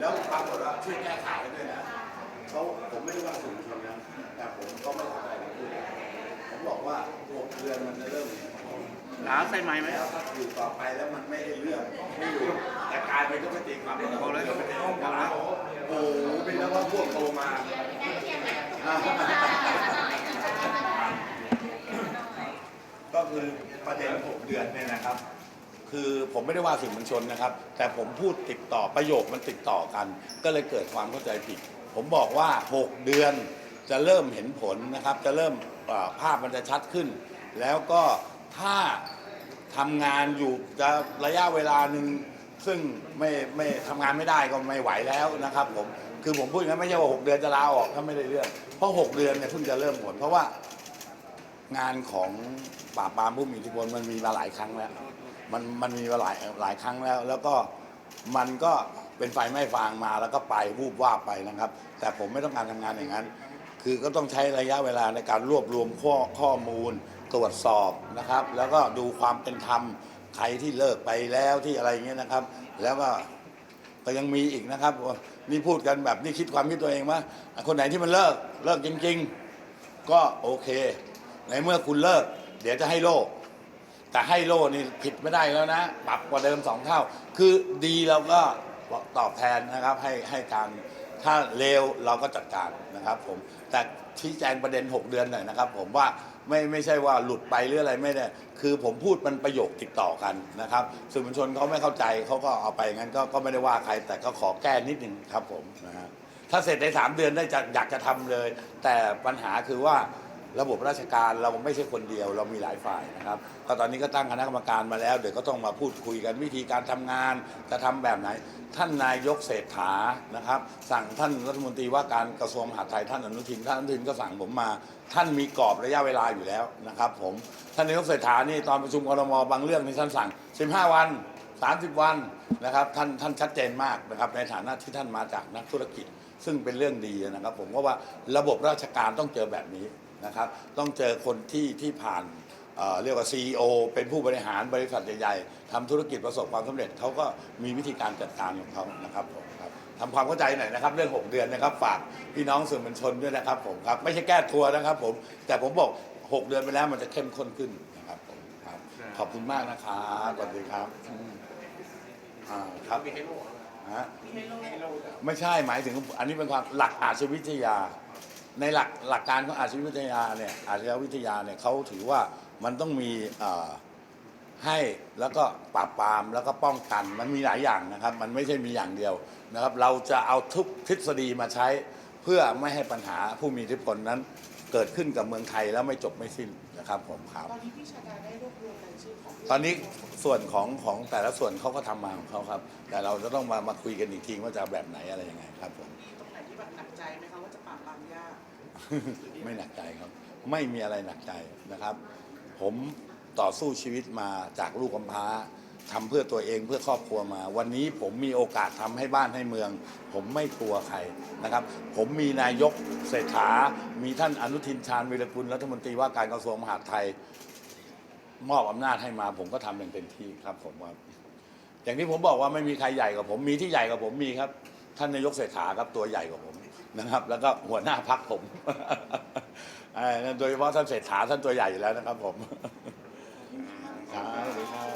แล้วปรากฏว่าช่วยแก้ข่าวให้ด้วยนะเขาผมไม่ได้ว่าสื่อมวลชนนะแต่ผมก็ไม่เข้าใจที่พูดผมบอกว่าหกเดือนมันจะเริ่มเห็นผลหาใส่ไม้ไหมแล้วถ้าอยู่ต่อไปแล้วมันไม่ได้เรื่องไม่อยู่แต่กลายเป็นก็ไปตีความว่าเอาเลยไม่ได้ห้องกันแล้วโอ้โหเป็นแล้วว่าพวกโตมาอ่าก็คือประเด็นหกเดือนเนี่ยนะครับ คือผมไม่ได้ว่าสื่อมวลชนนะครับ แต่ผมพูดติดต่อประโยคมันติดต่อกัน ก็เลยเกิดความเข้าใจผิด ผมบอกว่า 6 เดือนจะเริ่มเห็นผลนะครับ จะเริ่มภาพมันจะชัดขึ้น แล้วก็ถ้าทำงานอยู่จะระยะเวลาหนึ่งซึ่งไม่ไม่ทำงานไม่ได้ก็ไม่ไหวแล้วนะครับผมคือผมพูดอย่างนั้นไม่ใช่ว่า 6 เดือนจะลาออกถ้าไม่ได้เรื่อง เพราะ 6 เดือนเนี่ยเพิ่งจะเริ่มผลเพราะว่างานของปราบปรามผู้มีอิทธิพลมันมีมาหลายครั้งแล้ว มันมันมีมาหลายหลายครั้งแล้ว แล้วก็มันก็เป็นไฟไหม้ฟางมาแล้วก็ไปวูบว่าบไปนะครับ แต่ผมไม่ต้องการทำงานอย่างนั้น คือก็ต้องใช้ระยะเวลาในการรวบรวมข้อข้อมูลตรวจสอบนะครับ แล้วก็ดูความเป็นธรรมใครที่เลิกไปแล้วที่อะไรอย่างเงี้ยนะครับ แล้วก็ ก็ยังมีอีกนะครับ นี่พูดกันแบบนี่คิดความคิดตัวเองว่าคนไหนที่มันเลิกเลิกจริง ๆ ก็โอเค ในเมื่อคุณเลิก เดี๋ยวจะให้โลก แต่ให้โล่นี่ผิดไม่ได้แล้วนะ ปรับกว่าเดิมสองเท่า คือดีเราก็ตอบแทนนะครับให้ให้การถ้าเลวเราก็จัดการนะครับ ผมแต่ชี้แจงประเด็น 6 เดือนหน่อยนะครับ ผมว่าไม่ไม่ใช่ว่าหลุดไปหรืออะไรไม่ได้คือผมพูดมันประโยคติดต่อกันนะครับสื่อมวลชนเขาไม่เข้าใจเขาก็เอาไปงั้นก็ก็ไม่ได้ว่าใคร แต่ก็ขอแก้นิดนึงครับผมนะฮะถ้าเสร็จในสามเดือนได้จะอยากจะทำเลย แต่ปัญหาคือว่า ระบบราชการเราไม่ใช่คนเดียวเรามีหลายฝ่ายนะครับก็ตอนนี้ก็ตั้งคณะกรรมการมาแล้ว เดี๋ยวก็ต้องมาพูดคุยกันวิธีการทำงานจะทำแบบไหน ท่านนายกเศรษฐานะครับ สั่งท่านรัฐมนตรีว่าการกระทรวงมหาดไทยท่านอนุทินท่านอนุทินก็สั่งผมมา ท่านมีกรอบระยะเวลาอยู่แล้วนะครับผมท่านนายกเศรษฐานี่ตอนประชุมครมบางเรื่องนี่ท่านสั่ง 15 วัน 30 วันนะครับท่านท่านชัดเจนมากนะครับในฐานะที่ท่านมาจากนักธุรกิจ ซึ่งเป็นเรื่องดีนะครับ ผมว่าระบบราชการต้องเจอแบบนี้ นะครับ ต้องเจอคนที่ที่ผ่านเอ่อเรียกว่า CEO เป็นผู้บริหารบริษัทใหญ่ๆทำธุรกิจประสบความสำเร็จเขาก็มีวิธีการจัดการของเขานะครับผมครับทำความเข้าใจหน่อยนะครับ เรื่อง 6 เดือนนะครับ ฝากพี่น้องสื่อมวลชนด้วยนะครับผมครับไม่ใช่แก้ทัวร์นะครับผมแต่ผมบอก 6 เดือนไปแล้วมันจะเข้มข้นขึ้นนะครับผมครับขอบคุณมากนะครับสวัสดีครับอืมอ่าครับมีให้โลกฮะ ไม่ใช่หมายถึงอันนี้เป็นความหลักอาชวิทยา ในหลักหลักการของอาชญาวิทยาเนี่ยอาชญาวิทยาเนี่ยเขาถือว่ามันต้องมีเอ่อให้แล้วก็ปราบปรามแล้วก็ป้องกันมันมีหลายอย่างนะครับ มันไม่ใช่มีอย่างเดียวนะครับ เราจะเอาทุกทฤษฎีมาใช้ เพื่อไม่ให้ปัญหาผู้มีอิทธิพลนั้นเกิดขึ้นกับเมืองไทยแล้วไม่จบไม่สิ้นนะครับผมครับตอนนี้พี่ชาดาได้รวบรวมรายชื่อของตอนนี้ส่วนของของแต่ละส่วนเขาก็ทำมาของเขาครับ แต่เราจะต้องมามาคุยกันอีกทีว่าจะเอาแบบไหนอะไรยังไงครับผมมีตรงไหนที่ แบบหนักใจไหมคะว่าจะปราบปรามยาก ไม่หนักใจครับ ไม่มีอะไรหนักใจนะครับ ผมต่อสู้ชีวิตมาจากลูกกำพร้าทำเพื่อตัวเองเพื่อครอบครัวมา วันนี้ผมมีโอกาสทำให้บ้านให้เมือง ผมไม่กลัวใครนะครับ ผมมีนายกเศรษฐา มีท่านอนุทินชาญวิรกุลรัฐมนตรีว่าการกระทรวงมหาดไทย มอบอำนาจให้มา ผมก็ทำอย่างเต็มที่ครับผมว่า อย่างที่ผมบอกว่าไม่มีใครใหญ่กว่าผมมีที่ใหญ่กว่าผมมีครับ ท่านนายกเศรษฐาครับตัวใหญ่กว่าผมนะครับ แล้วก็หัวหน้าพักผมโดยเฉพาะท่านเศรษฐาท่านตัวใหญ่อยู่แล้วนะครับผมครับ